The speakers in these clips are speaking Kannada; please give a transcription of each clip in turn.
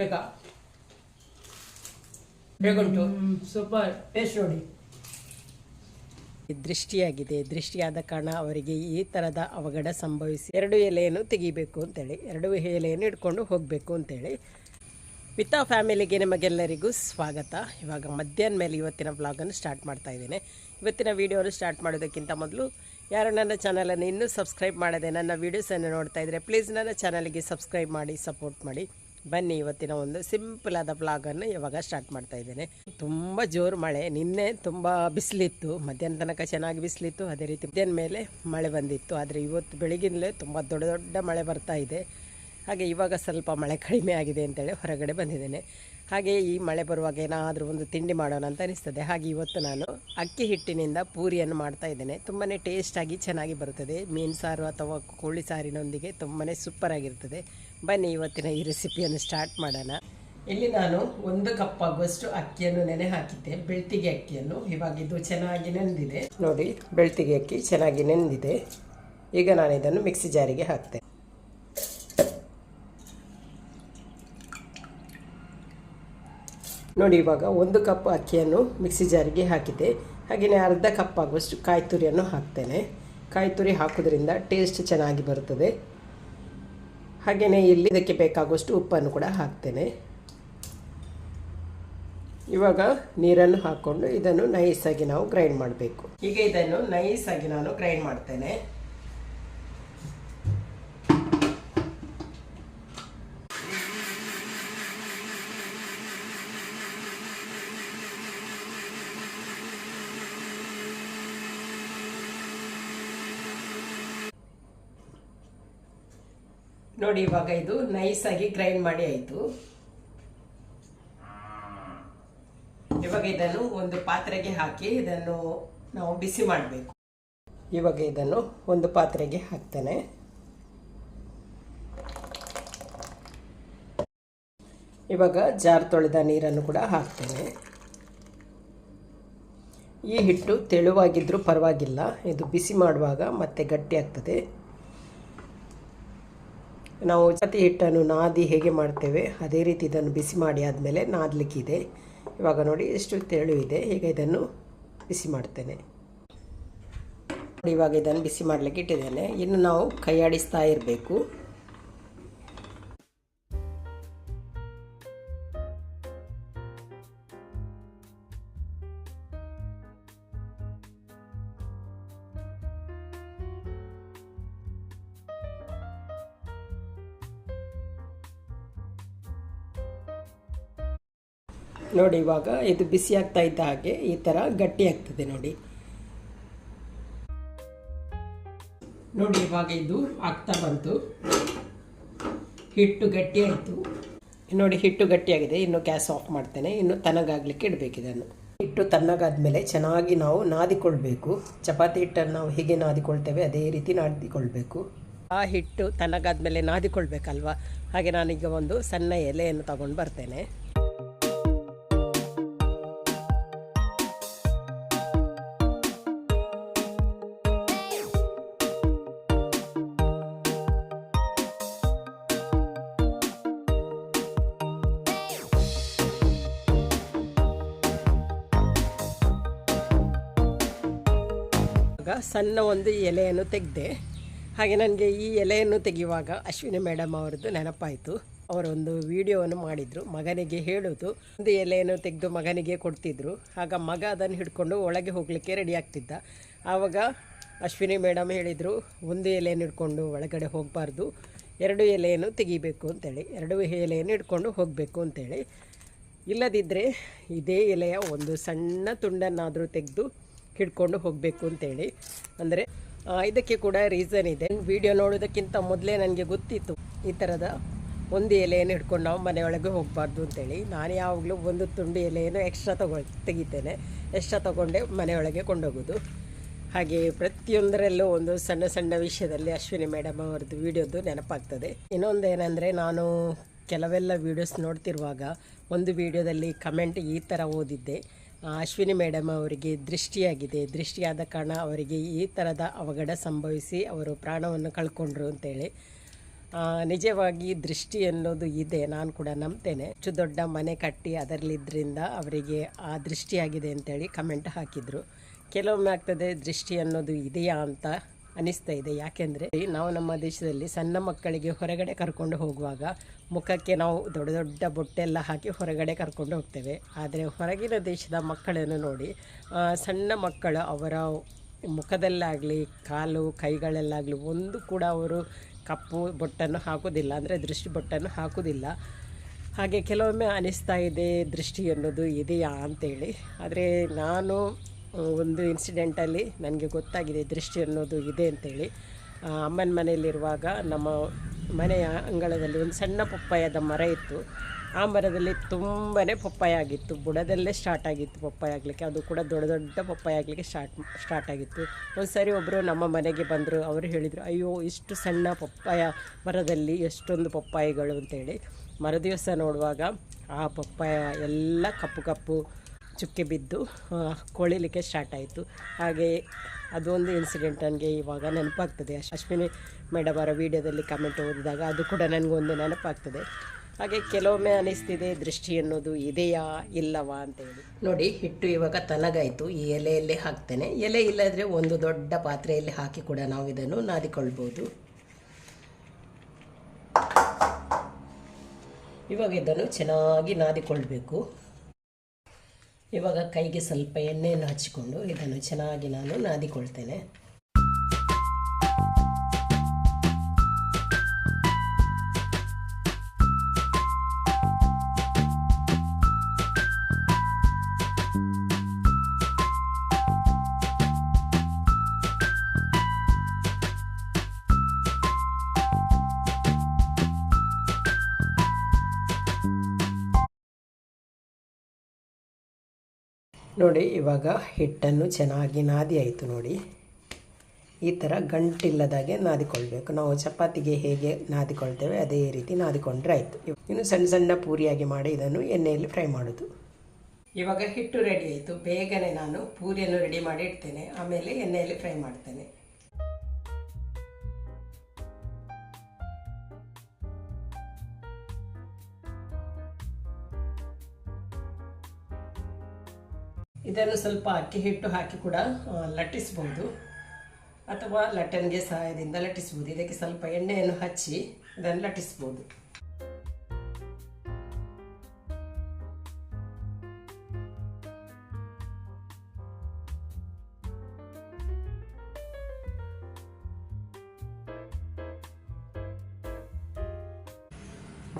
ಬೇಕಾ? ಹೇಗುಂಟು? ಸೂಪರ್. ಟೇಸ್ಟ್ ನೋಡಿ. ದೃಷ್ಟಿಯಾಗಿದೆ. ದೃಷ್ಟಿಯಾದ ಕಾರಣ ಅವರಿಗೆ ಈ ತರದ ಅವಘಡ ಸಂಭವಿಸಿ ಎರಡು ಎಲೆಯನ್ನು ತೆಗಿಬೇಕು ಅಂತೇಳಿ ಎರಡು ಎಲೆಯನ್ನು ಇಟ್ಕೊಂಡು ಹೋಗಬೇಕು ಅಂತೇಳಿ. ಮಿತಾ ಫ್ಯಾಮಿಲಿಗೆ ನಿಮಗೆಲ್ಲರಿಗೂ ಸ್ವಾಗತ. ಇವಾಗ ಮಧ್ಯಾಹ್ನ ಮೇಲೆ ಇವತ್ತಿನ ಬ್ಲಾಗನ್ನು ಸ್ಟಾರ್ಟ್ ಮಾಡ್ತಾ ಇದ್ದೇನೆ. ಇವತ್ತಿನ ವಿಡಿಯೋವನ್ನು ಸ್ಟಾರ್ಟ್ ಮಾಡೋದಕ್ಕಿಂತ ಮೊದಲು ಯಾರು ನನ್ನ ಚಾನಲನ್ನು ಇನ್ನೂ ಸಬ್ಸ್ಕ್ರೈಬ್ ಮಾಡದೆ ನನ್ನ ವೀಡಿಯೋಸನ್ನು ನೋಡ್ತಾ ಇದ್ದರೆ ಪ್ಲೀಸ್ ನನ್ನ ಚಾನಲಿಗೆ ಸಬ್ಸ್ಕ್ರೈಬ್ ಮಾಡಿ ಸಪೋರ್ಟ್ ಮಾಡಿ. ಬನ್ನಿ ಇವತ್ತಿನ ಒಂದು ಸಿಂಪಲ್ ಆದ ಬ್ಲಾಗನ್ನು ಇವಾಗ ಸ್ಟಾರ್ಟ್ ಮಾಡ್ತಾ ಇದ್ದೇನೆ. ತುಂಬ ಜೋರು ಮಳೆ, ನಿನ್ನೆ ತುಂಬ ಬಿಸಿಲಿತ್ತು, ಮಧ್ಯಾಹ್ನ ತನಕ ಚೆನ್ನಾಗಿ ಬಿಸಿಲಿತ್ತು, ಅದೇ ರೀತಿ ಮಧ್ಯಾಹ್ನ ಮೇಲೆ ಮಳೆ ಬಂದಿತ್ತು. ಆದರೆ ಇವತ್ತು ಬೆಳಗಿನಲೇ ತುಂಬ ದೊಡ್ಡ ದೊಡ್ಡ ಮಳೆ ಬರ್ತಾ ಇದೆ. ಹಾಗೆ ಇವಾಗ ಸ್ವಲ್ಪ ಮಳೆ ಕಡಿಮೆ ಆಗಿದೆ ಅಂತೇಳಿ ಹೊರಗಡೆ ಬಂದಿದ್ದೇನೆ. ಹಾಗೆ ಈ ಮಳೆ ಬರುವಾಗ ಏನಾದರೂ ಒಂದು ತಿಂಡಿ ಮಾಡೋಣ ಅಂತ ಅನಿಸ್ತದೆ. ಹಾಗೆ ಇವತ್ತು ನಾನು ಅಕ್ಕಿ ಹಿಟ್ಟಿನಿಂದ ಪೂರಿಯನ್ನು ಮಾಡ್ತಾ ಇದ್ದೇನೆ. ತುಂಬಾ ಟೇಸ್ಟಾಗಿ ಚೆನ್ನಾಗಿ ಬರುತ್ತದೆ. ಮೀನು ಸಾರು ಅಥವಾ ಕೋಳಿ ಸಾರಿನೊಂದಿಗೆ ತುಂಬಾ ಸೂಪರ್ ಆಗಿರ್ತದೆ. ಬನ್ನಿ ಇವತ್ತಿನ ಈ ರೆಸಿಪಿಯನ್ನು ಸ್ಟಾರ್ಟ್ ಮಾಡೋಣ. ಇಲ್ಲಿ ನಾನು ಒಂದು ಕಪ್ ಆಗುವಷ್ಟು ಅಕ್ಕಿಯನ್ನು ನೆನೆ ಹಾಕಿದ್ದೆ. ಬೆಳ್ತಿಗೆ ಅಕ್ಕಿಯನ್ನು. ಇವಾಗ ಇದು ಚೆನ್ನಾಗಿ ನೆಂದಿದೆ. ನೋಡಿ, ಬೆಳ್ತಿಗೆ ಅಕ್ಕಿ ಚೆನ್ನಾಗಿ ನೆಂದಿದೆ. ಈಗ ನಾನು ಇದನ್ನು ಮಿಕ್ಸಿ ಜಾರಿಗೆ ಹಾಕ್ತೆ. ನೋಡಿ, ಇವಾಗ ಒಂದು ಕಪ್ ಅಕ್ಕಿಯನ್ನು ಮಿಕ್ಸಿ ಜಾರಿಗೆ ಹಾಕಿದೆ ಹಾಗೆಯೇ ಅರ್ಧ ಕಪ್ ಆಗುವಷ್ಟು ಕಾಯಿ ತುರಿಯನ್ನು ಹಾಕ್ತೇನೆ. ಕಾಯಿ ತುರಿ ಹಾಕೋದ್ರಿಂದ ಟೇಸ್ಟ್ ಚೆನ್ನಾಗಿ ಬರುತ್ತದೆ. ಹಾಗೆಯೇ ಇಲ್ಲಿ ಇದಕ್ಕೆ ಬೇಕಾಗುವಷ್ಟು ಉಪ್ಪನ್ನು ಕೂಡ ಹಾಕ್ತೇನೆ. ಇವಾಗ ನೀರನ್ನು ಹಾಕ್ಕೊಂಡು ಇದನ್ನು ನೈಸಾಗಿ ನಾವು ಗ್ರೈಂಡ್ ಮಾಡಬೇಕು. ಈಗ ಇದನ್ನು ನೈಸಾಗಿ ನಾನು ಗ್ರೈಂಡ್ ಮಾಡ್ತೇನೆ. ನೋಡಿ, ಇವಾಗ ಇದು ನೈಸಾಗಿ ಗ್ರೈಂಡ್ ಮಾಡಿ ಆಯಿತು. ಇವಾಗ ಇದನ್ನು ಒಂದು ಪಾತ್ರೆಗೆ ಹಾಕಿ ಇದನ್ನು ನಾವು ಬಿಸಿ ಮಾಡಬೇಕು. ಇವಾಗ ಇದನ್ನು ಒಂದು ಪಾತ್ರೆಗೆ ಹಾಕ್ತೇನೆ. ಇವಾಗ ಜಾರ್ ತೊಳೆದ ನೀರನ್ನು ಕೂಡ ಹಾಕ್ತೇನೆ. ಈ ಹಿಟ್ಟು ತೆಳುವಾಗಿದ್ದರೂ ಪರವಾಗಿಲ್ಲ, ಇದು ಬಿಸಿ ಮಾಡುವಾಗ ಮತ್ತೆ ಗಟ್ಟಿ ಆಗ್ತದೆ. ನಾವು ಚಪಾತಿ ಹಿಟ್ಟನ್ನು ನಾದಿ ಹೇಗೆ ಮಾಡ್ತೇವೆ, ಅದೇ ರೀತಿ ಇದನ್ನು ಬಿಸಿ ಮಾಡಿ ಆದಮೇಲೆ ನಾದಲಿಕ್ಕಿದೆ ಇವಾಗ ನೋಡಿ ಎಷ್ಟು ತೆಳು ಇದೆ, ಈಗ ಇದನ್ನು ಬಿಸಿ ಮಾಡ್ತೇನೆ. ಇವಾಗ ಇದನ್ನು ಬಿಸಿ ಮಾಡಲಿಕ್ಕೆ ಇಟ್ಟಿದ್ದೇನೆ. ಇನ್ನು ನಾವು ಕೈಯಾಡಿಸ್ತಾ ಇರಬೇಕು. ನೋಡಿ, ಇವಾಗ ಇದು ಬಿಸಿ ಆಗ್ತಾ ಇದ್ದ ಹಾಗೆ ಈ ಥರ ಗಟ್ಟಿ ಆಗ್ತದೆ ನೋಡಿ. ನೋಡಿ, ಇವಾಗ ಇದು ಆಗ್ತಾ ಬಂತು. ಹಿಟ್ಟು ಗಟ್ಟಿ ಆಯಿತು. ನೋಡಿ, ಹಿಟ್ಟು ಗಟ್ಟಿಯಾಗಿದೆ ಇನ್ನು ಗ್ಯಾಸ್ ಆಫ್ ಮಾಡ್ತೇನೆ. ಇನ್ನು ತನಗಾಗಲಿಕ್ಕೆ ಇಡಬೇಕು ಇದನ್ನು ಹಿಟ್ಟು ತಣ್ಣಗಾದ್ಮೇಲೆ ಚೆನ್ನಾಗಿ ನಾವು ನಾದಿಕೊಳ್ಬೇಕು. ಚಪಾತಿ ಹಿಟ್ಟನ್ನು ನಾವು ಹೇಗೆ ನಾದಿಕೊಳ್ತೇವೆ ಅದೇ ರೀತಿ ನಾದಿಕೊಳ್ಬೇಕು. ಆ ಹಿಟ್ಟು ತಣ್ಣಗಾದ್ಮೇಲೆ ನಾದಿಕೊಳ್ಬೇಕಲ್ವಾ? ಹಾಗೆ ನಾನೀಗ ಒಂದು ಸಣ್ಣ ಎಲೆಯನ್ನು ತಗೊಂಡು ಬರ್ತೇನೆ. ಸಣ್ಣ ಒಂದು ಎಲೆಯನ್ನು ತೆಗೆದೆ, ಹಾಗೆ ನನಗೆ ಈ ಎಲೆಯನ್ನು ತೆಗೆಯುವಾಗ ಅಶ್ವಿನಿ ಮೇಡಮ್ ಅವರದ್ದು ನೆನಪಾಯಿತು. ಅವರೊಂದು ವಿಡಿಯೋವನ್ನು ಮಾಡಿದರು, ಮಗನಿಗೆ ಹೇಳೋದು. ಒಂದು ಎಲೆಯನ್ನು ತೆಗೆದು ಮಗನಿಗೆ ಕೊಡ್ತಿದ್ರು. ಆಗ ಮಗ ಅದನ್ನು ಹಿಡ್ಕೊಂಡು ಒಳಗೆ ಹೋಗಲಿಕ್ಕೆ ರೆಡಿ ಆಗ್ತಿದ್ದ. ಆವಾಗ ಅಶ್ವಿನಿ ಮೇಡಮ್ ಹೇಳಿದರು, ಒಂದು ಎಲೆಯನ್ನು ಹಿಡ್ಕೊಂಡು ಒಳಗಡೆ ಹೋಗಬಾರ್ದು. ಎರಡು ಎಲೆಯನ್ನು ತೆಗಿಬೇಕು ಅಂತೇಳಿ. ಎರಡು ಎಲೆಯನ್ನು ಹಿಡ್ಕೊಂಡು ಹೋಗಬೇಕು ಅಂತೇಳಿ. ಇಲ್ಲದಿದ್ದರೆ ಇದೇ ಎಲೆಯ ಒಂದು ಸಣ್ಣ ತುಂಡನ್ನಾದರೂ ತೆಗೆದು ಹಿಡ್ಕೊಂಡು ಹೋಗಬೇಕು ಅಂತೇಳಿ. ಅಂದರೆ ಇದಕ್ಕೆ ಕೂಡ ರೀಸನ್ ಇದೆ. ವಿಡಿಯೋ ನೋಡೋದಕ್ಕಿಂತ ಮೊದಲೇ ನನಗೆ ಗೊತ್ತಿತ್ತು, ಈ ಥರದ ಒಂದು ಎಲೆಯನ್ನು ಹಿಡ್ಕೊಂಡು ನಾವು ಮನೆಯೊಳಗೆ ಹೋಗಬಾರ್ದು ಅಂತೇಳಿ. ನಾನು ಯಾವಾಗಲೂ ಒಂದು ತುಂಡು ಎಲೆಯನ್ನು ಎಕ್ಸ್ಟ್ರಾ ತಗೊ, ತೆಗಿತೇನೆ. ಎಕ್ಸ್ಟ್ರಾ ತಗೊಂಡೆ ಮನೆಯೊಳಗೆ ಕೊಂಡೋಗೋದು. ಹಾಗೆ ಪ್ರತಿಯೊಂದರಲ್ಲೂ ಒಂದು ಸಣ್ಣ ಸಣ್ಣ ವಿಷಯದಲ್ಲಿ ಅಶ್ವಿನಿ ಮೇಡಮ್ ಅವ್ರದ್ದು ವಿಡಿಯೋದು ನೆನಪಾಗ್ತದೆ. ಇನ್ನೊಂದು ಏನಂದರೆ, ನಾನು ಕೆಲವೆಲ್ಲ ವೀಡಿಯೋಸ್ ನೋಡ್ತಿರುವಾಗ ಒಂದು ವಿಡಿಯೋದಲ್ಲಿ ಕಮೆಂಟ್ ಈ ಥರ ಓದಿದ್ದೆ. ಅಶ್ವಿನಿ ಮೇಡಮ್ ಅವರಿಗೆ ದೃಷ್ಟಿಯಾಗಿದೆ. ದೃಷ್ಟಿಯಾದ ಕಾರಣ ಅವರಿಗೆ ಈ ಥರದ ಅವಘಡ ಸಂಭವಿಸಿ ಅವರು ಪ್ರಾಣವನ್ನು ಕಳ್ಕೊಂಡ್ರು ಅಂತೇಳಿ. ನಿಜವಾಗಿ ದೃಷ್ಟಿ ಅನ್ನೋದು ಇದೆ, ನಾನು ಕೂಡ ನಂಬ್ತೇನೆ. ಹೆಚ್ಚು ದೊಡ್ಡ ಮನೆ ಕಟ್ಟಿ ಅದರಲ್ಲಿದ್ದರಿಂದ ಅವರಿಗೆ ಆ ದೃಷ್ಟಿಯಾಗಿದೆ ಅಂತೇಳಿ ಕಮೆಂಟ್ ಹಾಕಿದರು. ಕೆಲವೊಮ್ಮೆ ಆಗ್ತದೆ ದೃಷ್ಟಿ ಅನ್ನೋದು ಇದೆಯಾ ಅಂತ ಅನಿಸ್ತಾ ಇದೆ. ಯಾಕೆಂದರೆ ನಾವು ನಮ್ಮ ದೇಶದಲ್ಲಿ ಸಣ್ಣ ಮಕ್ಕಳಿಗೆ ಹೊರಗಡೆ ಕರ್ಕೊಂಡು ಹೋಗುವಾಗ ಮುಖಕ್ಕೆ ನಾವು ದೊಡ್ಡ ದೊಡ್ಡ ಬೊಟ್ಟೆಲ್ಲ ಹಾಕಿ ಹೊರಗಡೆ ಕರ್ಕೊಂಡು ಹೋಗ್ತೇವೆ. ಆದರೆ ಹೊರಗಿನ ದೇಶದ ಮಕ್ಕಳನ್ನು ನೋಡಿ ಸಣ್ಣ ಮಕ್ಕಳು ಅವರ ಮುಖದಲ್ಲಾಗಲಿ, ಕಾಲು, ಕೈಗಳಲ್ಲಾಗಲಿ ಒಂದು ಕೂಡ ಅವರು ಕಪ್ಪು ಬೊಟ್ಟನ್ನು ಹಾಕೋದಿಲ್ಲ ಅಂದರೆ ದೃಷ್ಟಿ ಬೊಟ್ಟನ್ನು ಹಾಕೋದಿಲ್ಲ ಹಾಗೆ ಕೆಲವೊಮ್ಮೆ ಅನಿಸ್ತಾ ಇದೆ ದೃಷ್ಟಿ ಅನ್ನೋದು ಇದೆಯಾ ಅಂತೇಳಿ. ಆದರೆ ನಾನು ಒಂದು ಇನ್ಸಿಡೆಂಟಲ್ಲಿ ನನಗೆ ಗೊತ್ತಾಗಿದೆ, ದೃಷ್ಟಿ ಅನ್ನೋದು ಇದೆ ಅಂತೇಳಿ. ಅಮ್ಮನ ಮನೆಯಲ್ಲಿರುವಾಗ ನಮ್ಮ ಮನೆಯ ಅಂಗಳದಲ್ಲಿ ಒಂದು ಸಣ್ಣ ಪಪ್ಪಾಯದ ಮರ ಇತ್ತು. ಆ ಮರದಲ್ಲಿ ತುಂಬಾ ಪಪ್ಪಾಯ ಆಗಿತ್ತು. ಬುಡದಲ್ಲೇ ಸ್ಟಾರ್ಟ್ ಆಗಿತ್ತು ಪಪ್ಪಾಯ ಆಗಲಿಕ್ಕೆ. ಅದು ಕೂಡ ದೊಡ್ಡ ದೊಡ್ಡ ಪಪ್ಪಾಯ ಆಗಲಿಕ್ಕೆ ಸ್ಟಾರ್ಟ್ ಸ್ಟಾರ್ಟ್ ಆಗಿತ್ತು. ಒಂದು ಸರಿ ಒಬ್ಬರು ನಮ್ಮ ಮನೆಗೆ ಬಂದರು. ಅವರು ಹೇಳಿದರು, ಅಯ್ಯೋ, ಇಷ್ಟು ಸಣ್ಣ ಪಪ್ಪಾಯ ಮರದಲ್ಲಿ ಎಷ್ಟೊಂದು ಪಪ್ಪಾಯಿಗಳು ಅಂತೇಳಿ. ಮರದಿವಸ ನೋಡುವಾಗ ಆ ಪಪ್ಪಾಯ ಎಲ್ಲ ಕಪ್ಪು ಕಪ್ಪು ಚುಕ್ಕೆ ಬಿದ್ದು ಕೊಳಿಲಿಕ್ಕೆ ಸ್ಟಾರ್ಟ್ ಆಯಿತು. ಹಾಗೆ ಅದೊಂದು ಇನ್ಸಿಡೆಂಟ್ ನನಗೆ ಇವಾಗ ನೆನಪಾಗ್ತದೆ. ಅಶ್- ಅಶ್ವಿನಿ ಮೇಡಮ್ ಅವರ ವಿಡಿಯೋದಲ್ಲಿ ಕಮೆಂಟ್ ಓದಿದಾಗ ಅದು ಕೂಡ ನನಗೊಂದು ನೆನಪಾಗ್ತದೆ. ಹಾಗೆ ಕೆಲವೊಮ್ಮೆ ಅನಿಸ್ತಿದೆ, ದೃಷ್ಟಿ ಅನ್ನೋದು ಇದೆಯಾ, ಇಲ್ಲವಾ ಅಂತೇಳಿ. ನೋಡಿ, ಹಿಟ್ಟು ಇವಾಗ ತನಗಾಯಿತು. ಈ ಎಲೆಯಲ್ಲಿ ಹಾಕ್ತೇನೆ. ಎಲೆ ಇಲ್ಲದ್ರೆ ಒಂದು ದೊಡ್ಡ ಪಾತ್ರೆಯಲ್ಲಿ ಹಾಕಿ ಕೂಡ ನಾವು ಇದನ್ನು ನಾದಿಕೊಳ್ಬೋದು. ಇವಾಗ ಇದನ್ನು ಚೆನ್ನಾಗಿ ನಾದಿಕೊಳ್ಬೇಕು. ಇವಾಗ ಕೈಗೆ ಸ್ವಲ್ಪ ಎಣ್ಣೆಯನ್ನು ಹಚ್ಚಿಕೊಂಡು ಇದನ್ನು ಚೆನ್ನಾಗಿ ನಾನು ನಾದಿಕೊಳ್ತೇನೆ. ನೋಡಿ, ಇವಾಗ ಹಿಟ್ಟನ್ನು ಚೆನ್ನಾಗಿ ನಾದಿ ಆಯಿತು ನೋಡಿ. ಈ ಥರ ಗಂಟಿಲ್ಲದಾಗೆ ನಾದಿಕೊಳ್ಬೇಕು. ನಾವು ಚಪಾತಿಗೆ ಹೇಗೆ ನಾದಿಕೊಳ್ತೇವೆ, ಅದೇ ರೀತಿ ನಾದಿಕೊಂಡ್ರೆ ಆಯಿತು. ಇನ್ನು ಸಣ್ಣ ಸಣ್ಣ ಪೂರಿಯಾಗಿ ಮಾಡಿ ಇದನ್ನು ಎಣ್ಣೆಯಲ್ಲಿ ಫ್ರೈ ಮಾಡೋದು. ಇವಾಗ ಹಿಟ್ಟು ರೆಡಿ ಆಯಿತು. ಬೇಗನೆ ನಾನು ಪೂರಿಯನ್ನು ರೆಡಿ ಮಾಡಿ ಇಡ್ತೇನೆ. ಆಮೇಲೆ ಎಣ್ಣೆಯಲ್ಲಿ ಫ್ರೈ ಮಾಡ್ತೇನೆ. ಇದನ್ನು ಸ್ವಲ್ಪ ಅಕ್ಕಿ ಹಿಟ್ಟು ಹಾಕಿ ಕೂಡ ಲಟ್ಟಿಸ್ಬೋದು. ಅಥವಾ ಲಟ್ಟನ್ಗೆ ಸಹಾಯದಿಂದ ಲಟ್ಟಿಸ್ಬೋದು. ಇದಕ್ಕೆ ಸ್ವಲ್ಪ ಎಣ್ಣೆಯನ್ನು ಹಚ್ಚಿ ಇದನ್ನು ಲಟ್ಟಿಸ್ಬೋದು.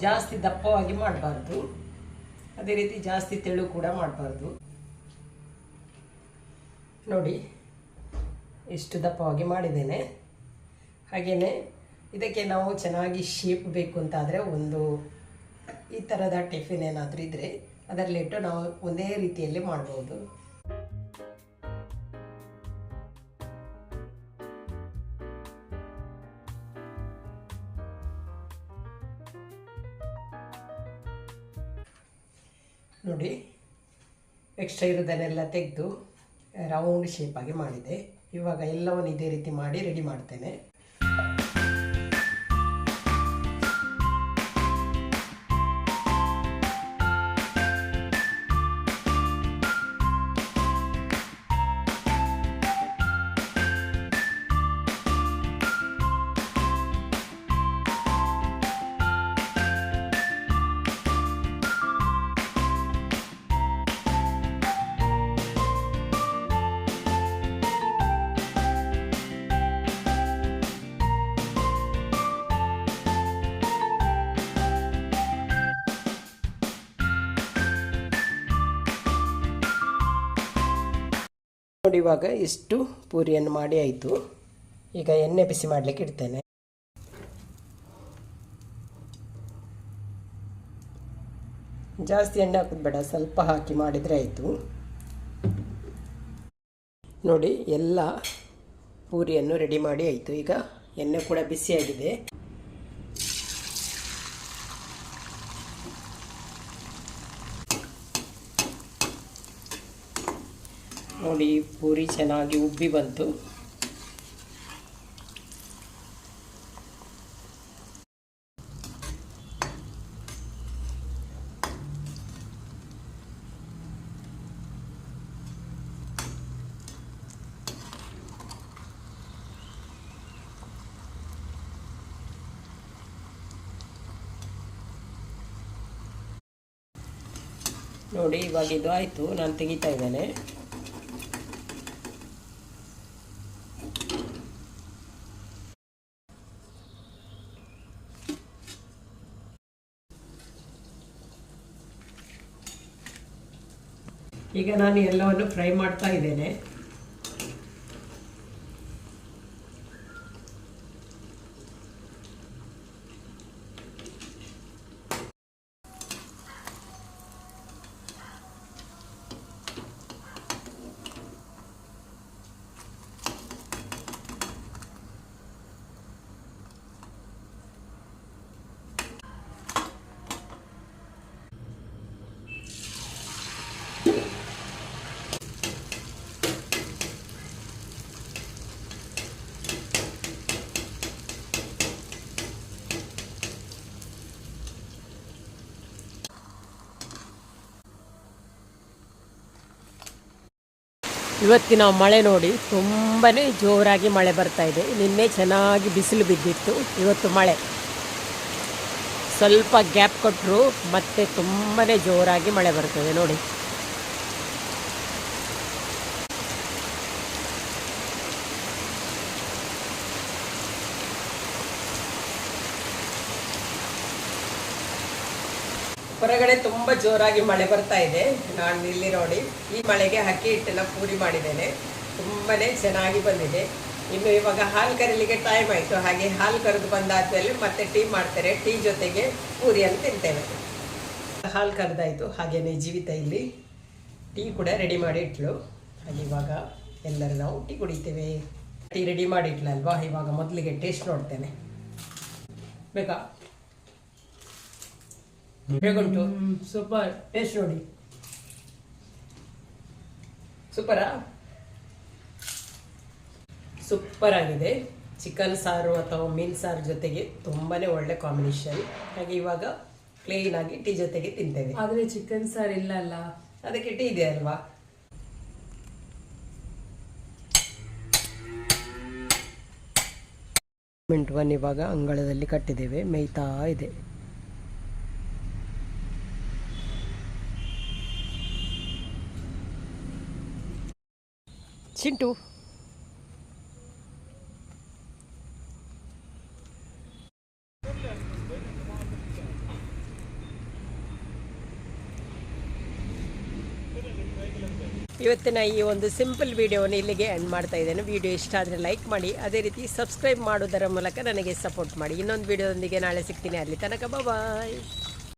ಜಾಸ್ತಿ ದಪ್ಪವಾಗಿ ಮಾಡಬಾರ್ದು. ಅದೇ ರೀತಿ ಜಾಸ್ತಿ ತೆಳು ಕೂಡ ಮಾಡಬಾರ್ದು. ನೋಡಿ, ಇಷ್ಟು ದಪ್ಪವಾಗಿ ಮಾಡಿದ್ದೇನೆ. ಹಾಗೆಯೇ ಇದಕ್ಕೆ ನಾವು ಚೆನ್ನಾಗಿ ಶೇಪ್ ಬೇಕು ಅಂತಾದರೆ ಒಂದು ಈ ಥರದ ಟಿಫಿನ್ ಏನಾದರೂ ಇದ್ದರೆ ಅದರಲ್ಲಿಟ್ಟು ನಾವು ಒಂದೇ ರೀತಿಯಲ್ಲಿ ಮಾಡ್ಬೋದು. ನೋಡಿ ಎಕ್ಸ್ಟ್ರಾ ಇರೋದನ್ನೆಲ್ಲ ತೆಗೆದು ರೌಂಡ್ ಶೇಪಾಗಿ ಮಾಡಿದೆ. ಇವಾಗ ಎಲ್ಲವನ್ನು ಇದೇ ರೀತಿ ಮಾಡಿ ರೆಡಿ ಮಾಡ್ತೇನೆ. ನೋಡಿ ಇವಾಗ ಇಷ್ಟು ಪೂರಿಯನ್ನು ಮಾಡಿ ಆಯಿತು. ಈಗ ಎಣ್ಣೆ ಬಿಸಿ ಮಾಡಲಿಕ್ಕೆ ಇಡ್ತೇನೆ. ಜಾಸ್ತಿ ಎಣ್ಣೆ ಹಾಕೋದು ಬೇಡ ಸ್ವಲ್ಪ ಹಾಕಿ ಮಾಡಿದರೆ ಆಯಿತು. ನೋಡಿ, ಎಲ್ಲ ಪೂರಿಯನ್ನು ರೆಡಿ ಮಾಡಿ ಆಯಿತು. ಈಗ ಎಣ್ಣೆ ಕೂಡ ಬಿಸಿಯಾಗಿದೆ. ನೋಡಿ ಪೂರಿ ಚೆನ್ನಾಗಿ ಉಬ್ಬಿ ಬಂತು. ನೋಡಿ ಇವಾಗ ಇದು ಆಯಿತು. ನಾನು ತೆಗಿತಾ ಇದ್ದೇನೆ. ಈಗ ನಾನು ಎಲ್ಲವನ್ನು ಫ್ರೈ ಮಾಡ್ತಾ ಇದ್ದೇನೆ. ಇವತ್ತಿನ ಮಳೆ ನೋಡಿ ತುಂಬಾ ಜೋರಾಗಿ ಮಳೆ ಬರ್ತಾ ಇದೆ. ನಿನ್ನೆ ಚೆನ್ನಾಗಿ ಬಿಸಿಲು ಬಿದ್ದಿತ್ತು, ಇವತ್ತು ಮಳೆ. ಸ್ವಲ್ಪ ಗ್ಯಾಪ್ ಕೊಟ್ಟರು ಮತ್ತೆ ತುಂಬಾ ಜೋರಾಗಿ ಮಳೆ ಬರ್ತದೆ ನೋಡಿ. ಹೊರಗಡೆ ತುಂಬ ಜೋರಾಗಿ ಮಳೆ ಬರ್ತಾ ಇದೆ. ನಾನು ಇಲ್ಲಿ ನೋಡಿ, ಈ ಮಳೆಗೆ ಅಕ್ಕಿ ಹಿಟ್ಟೆಲ್ಲ ಪೂರಿ ಮಾಡಿದ್ದೇನೆ. ತುಂಬನೇ ಚೆನ್ನಾಗಿ ಬಂದಿದೆ. ಇನ್ನು ಇವಾಗ ಹಾಲು ಕರೀಲಿಕ್ಕೆ ಟೈಮ್ ಆಯಿತು. ಹಾಗೆ ಹಾಲು ಕರೆದು ಬಂದಾದ್ಮೇಲೆ ಮತ್ತೆ ಟೀ ಮಾಡ್ತಾರೆ. ಟೀ ಜೊತೆಗೆ ಪೂರಿಯನ್ನು ತಿಂತೇವೆ. ಹಾಲು ಕರೆದಾಯಿತು. ಹಾಗೆಯೇ ಜೀವಿತ ಇಲ್ಲಿ. ಟೀ ಕೂಡ ರೆಡಿ ಮಾಡಿ ಇಟ್ಲು. ಹಾಗೆ ಇವಾಗ ಎಲ್ಲರೂ ನಾವು ಟೀ ಕುಡಿತೇವೆ. ಟೀ ರೆಡಿ ಮಾಡಿ ಇಟ್ಲಲ್ವಾ? ಇವಾಗ ಮೊದಲಿಗೆ ಟೇಸ್ಟ್ ನೋಡ್ತೇನೆ. ಬೇಕಾ? ಹೇಗುಂಟು? ಸೂಪರ್. ಟೇಸ್ಟ್ ನೋಡಿ. ಸೂಪರಾ ಸೂಪರ್ ಆಗಿದೆ. ಚಿಕನ್ ಸಾರು ಅಥವಾ ಮೀನ್ ಸಾರು ಜೊತೆಗೆ ತುಂಬಾನೇ ಒಳ್ಳೆ ಕಾಂಬಿನೇಷನ್ ಹಾಗೆ ಇವಾಗ ಕ್ಲೀನ್ ಆಗಿ ಟೀ ಜೊತೆಗೆ ತಿಂತೇವೆ. ಆದ್ರೆ ಚಿಕನ್ ಸಾರ್ ಇಲ್ಲ ಅಲ್ಲ? ಅದಕ್ಕೆ ಟೀ ಇದೆ ಅಲ್ವಾ? ಮಿಂಟ್ವನ್ ಇವಾಗ ಅಂಗಳದಲ್ಲಿ ಕಟ್ಟಿದ್ದೇವೆ. ಮೇಯ್ತಾ ಇದೆ. ಚಿಂಟು. ಇವತ್ತಿನ ಈ ಒಂದು ಸಿಂಪಲ್ ವಿಡಿಯೋವನ್ನು ಇಲ್ಲಿಗೆ ಎಂಡ್ ಮಾಡ್ತಾ ಇದ್ದೇನೆ. ವಿಡಿಯೋ ಇಷ್ಟ ಆದರೆ ಲೈಕ್ ಮಾಡಿ, ಅದೇ ರೀತಿ ಸಬ್ಸ್ಕ್ರೈಬ್ ಮಾಡೋದರ ಮೂಲಕ ನನಗೆ ಸಪೋರ್ಟ್ ಮಾಡಿ. ಇನ್ನೊಂದು ವಿಡಿಯೋದೊಂದಿಗೆ ನಾಳೆ ಸಿಗ್ತೀನಿ. ಅಲ್ಲಿ ತನಕ ಬಾಯ್